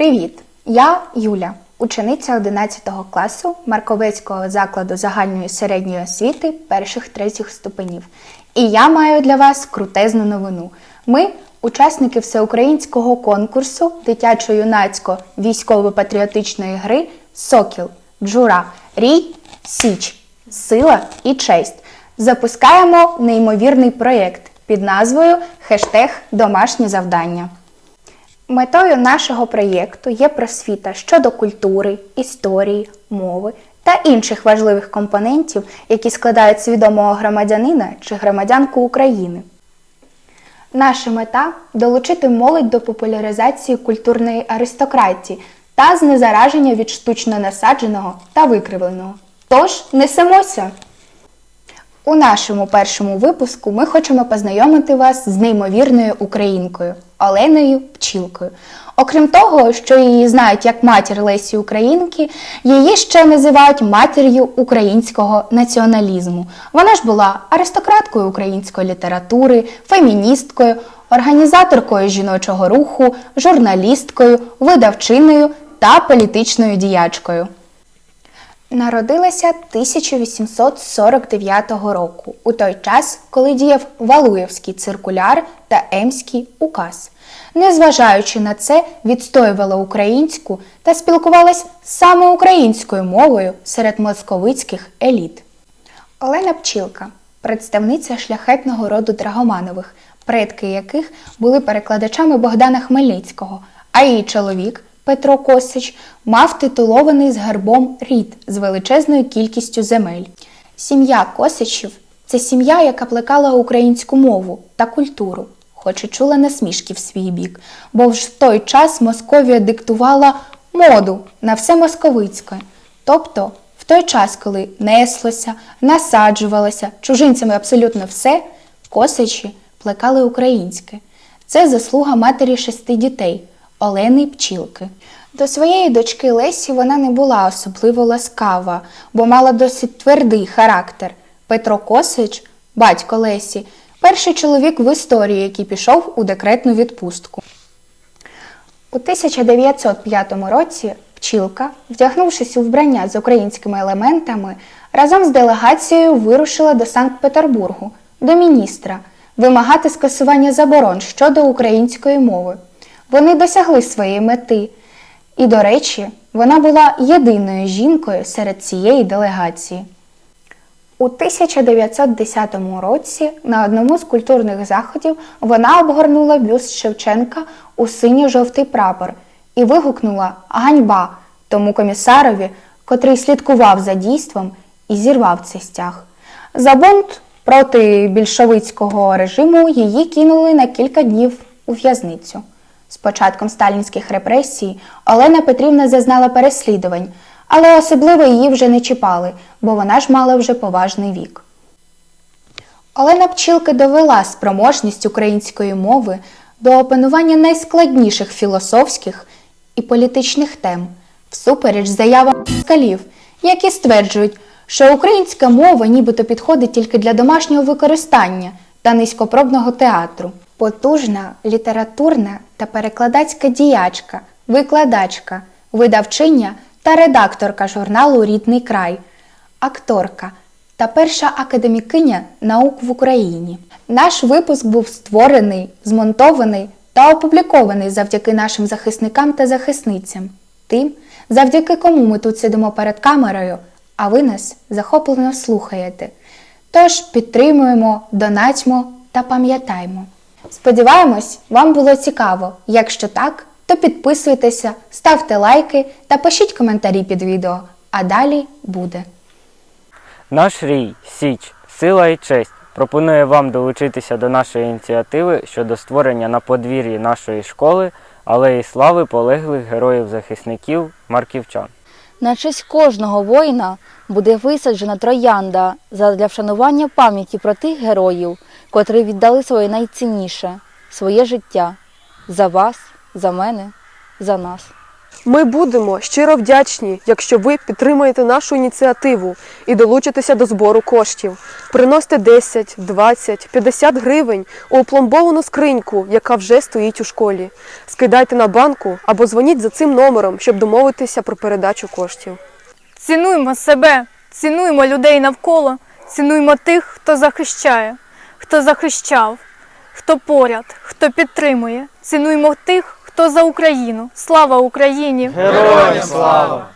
Привіт! Я Юля, учениця 11 класу Марковецького закладу загальної середньої освіти перших третіх ступенів. І я маю для вас крутезну новину. Ми учасники всеукраїнського конкурсу дитячо-юнацько військово-патріотичної гри Сокіл, Джура, Рій, Січ, Сила і честь. Запускаємо неймовірний проєкт під назвою Хештег Домашнє завдання. Метою нашого проєкту є просвіта щодо культури, історії, мови та інших важливих компонентів, які складають свідомого громадянина чи громадянку України. Наша мета долучити молодь до популяризації культурної аристократії та знезараження від штучно насадженого та викривленого. Тож несемося! У нашому першому випуску ми хочемо познайомити вас з неймовірною українкою Оленою Пчілкою. Окрім того, що її знають як матір Лесі Українки, її ще називають матір'ю українського націоналізму. Вона ж була аристократкою української літератури, феміністкою, організаторкою жіночого руху, журналісткою, видавчиною та політичною діячкою. Народилася 1849 року, у той час, коли діяв Валуєвський циркуляр та Емський указ. Незважаючи на це, відстоювала українську та спілкувалась саме українською мовою серед московицьких еліт. Олена Пчілка представниця шляхетного роду Драгоманових, предки яких були перекладачами Богдана Хмельницького, а її чоловік Петро Косич мав титулований з гербом рід з величезною кількістю земель. Сім'я Косичів це сім'я, яка плекала українську мову та культуру, хоч і чула насмішки в свій бік, бо вже в той час Московія диктувала моду на все московицьке. Тобто, в той час, коли неслося, насаджувалося чужинцями абсолютно все, косичі плекали українське. Це заслуга матері шести дітей Олени Пчілки. До своєї дочки Лесі вона не була особливо ласкава, бо мала досить твердий характер. Петро Косич, батько Лесі, перший чоловік в історії, який пішов у декретну відпустку. У 1905 році Пчілка, вдягнувшись у вбрання з українськими елементами, разом з делегацією вирушила до Санкт-Петербургу, до міністра, вимагати скасування заборон щодо української мови. Вони досягли своєї мети. І, до речі, вона була єдиною жінкою серед цієї делегації. У 1910 році на одному з культурних заходів вона обгорнула бюст Шевченка у синьо-жовтий прапор і вигукнула Ганьба тому комісарові, котрий слідкував за дійством і зірвав цей стяг. За бунт проти більшовицького режиму її кинули на кілька днів у в'язницю. Початком сталінських репресій Олена Петрівна зазнала переслідувань, але особливо її вже не чіпали, бо вона ж мала вже поважний вік. Олена Пчілка довела спроможність української мови до опанування найскладніших філософських і політичних тем, всупереч заявам скалів, які стверджують, що українська мова нібито підходить тільки для домашнього використання та низькопробного театру. Потужна літературна та перекладацька діячка, викладачка, видавчиня та редакторка журналу Рідний край, акторка та перша академікиня наук в Україні. Наш випуск був створений, змонтований та опублікований завдяки нашим захисникам та захисницям, тим, завдяки кому ми тут сидимо перед камерою, а ви нас захоплено слухаєте. Тож підтримуємо, донатьмо та пам'ятаймо. Сподіваємось, вам було цікаво. Якщо так, то підписуйтеся, ставте лайки та пишіть коментарі під відео. А далі буде. Наш рій, Січ, сила і честь пропонує вам долучитися до нашої ініціативи щодо створення на подвір'ї нашої школи алеї слави полеглих героїв-захисників марківчан. На честь кожного воїна буде висаджена троянда задля вшанування пам'яті про тих героїв, котрі віддали своє найцінніше своє життя за вас, за мене, за нас. Ми будемо щиро вдячні, якщо ви підтримаєте нашу ініціативу і долучитеся до збору коштів. Приносите 10, 20, 50 гривень у опломбовану скриньку, яка вже стоїть у школі. Скидайте на банку або дзвоніть за цим номером, щоб домовитися про передачу коштів. Цінуймо себе, цінуймо людей навколо, цінуймо тих, хто захищає, хто захищав, хто поряд, хто підтримує. Цінуймо тих, хто за Україну. Слава Україні! Героям слава!